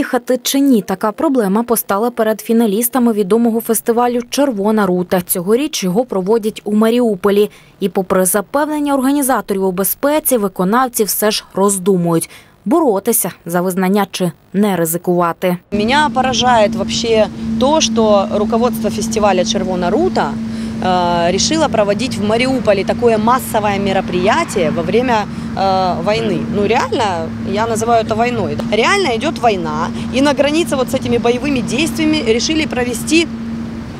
їхати чи ні, така проблема постала перед фіналістами відомого фестивалю Червона рута. Цьогоріч його проводять у Маріуполі. І, попри запевнення організаторів у безпеці, виконавці все ж роздумують боротися за визнання чи не ризикувати. Меня поражает вообще то, что руководство фестиваля «Червона рута» э, решило проводить в Мариуполе такое массовое мероприятие во время э, войны. Ну реально, я называю это войной. Реально идет война, и на границе вот с этими боевыми действиями решили провести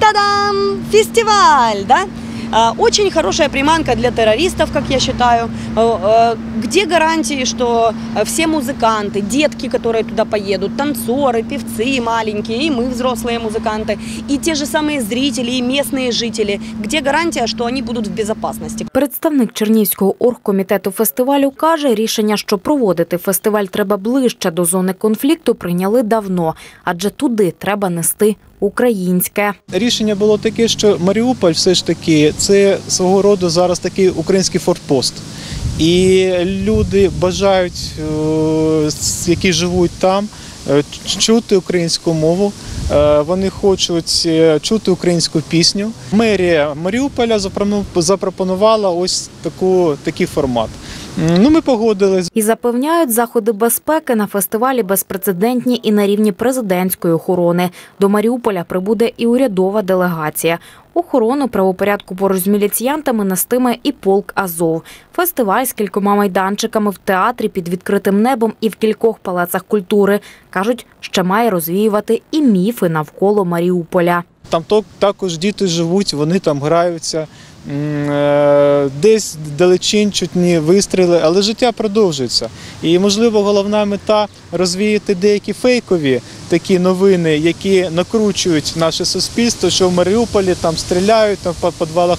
Та-дам! Фестиваль, да? А, Очень хорошая приманка для террористов, как я считаю. Э, э, Где гарантии, что э, все музыканты, детки, которые туда поедут, танцоры, певцы маленькие, и мы, взрослые музыканты, и те же самые зрители, и местные жители, где гарантия, что они будут в безопасности? Представник Чернівського оргкомітету фестивалю каже, рішення, що проводити фестиваль треба ближче до зони конфлікту, прийняли давно, адже туди треба нести українське. Рішення було таке, що Маріуполь все ж таки це свого роду зараз такий український фортпост. І люди бажають, е, які живуть там, е, чути українську мову. Е, Вони хочуть чути українську пісню. Мерія Маріуполя запропону- запропонувала ось таку, такий формат. Ну, ми погодились. І запевняють, заходи безпеки на фестивалі безпрецедентні і на рівні президентської охорони. До Маріуполя прибуде і урядова делегація. Охорону правопорядку поруч з міліціянтами нестиме і полк Азов. Фестиваль з кількома майданчиками в театрі під відкритим небом і в кількох палацах культури. Кажуть, ще має розвіювати і міфи навколо Маріуполя. Там також діти живуть, вони там граються. Е, Десь далечин чутні вистріли, але життя продовжується. І, можливо, головна мета розвіяти деякі фейкові такі новини, які накручують наше суспільство, що в Маріуполі там стріляють, там в підвалах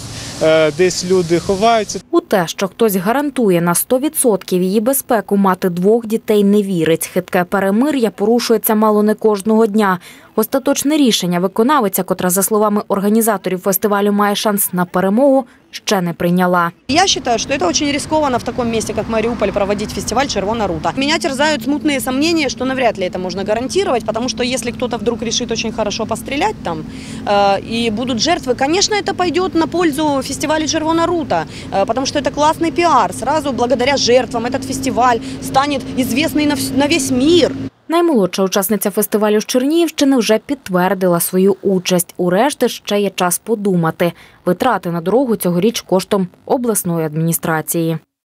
десь люди ховаються. У те, що хтось гарантує на 100% її безпеку мати двох дітей, не вірить. Хитке перемир'я порушується мало не кожного дня. Остаточне рішення виконавиця, котра, за словами організаторів фестивалю, має шанс на перемогу, ще не прийняла. Я считаю, что это очень рискованно в таком месте, как Мариуполь, проводить фестиваль «Червона рута». Меня терзают смутные сомнения, что навряд ли это можно гарантировать, потому что если кто-то вдруг решит очень хорошо пострелять там, э, и будут жертвы, конечно, это пойдет на пользу фестивалю «Червона рута», э, потому что это классный пиар. Сразу благодаря жертвам этот фестиваль станет известный на, вс- на весь мир. Наймолодша учасниця фестивалю з Чернігівщини вже підтвердила свою участь. У решти ще є час подумати. Витрати на дорогу цьогоріч коштом обласної адміністрації.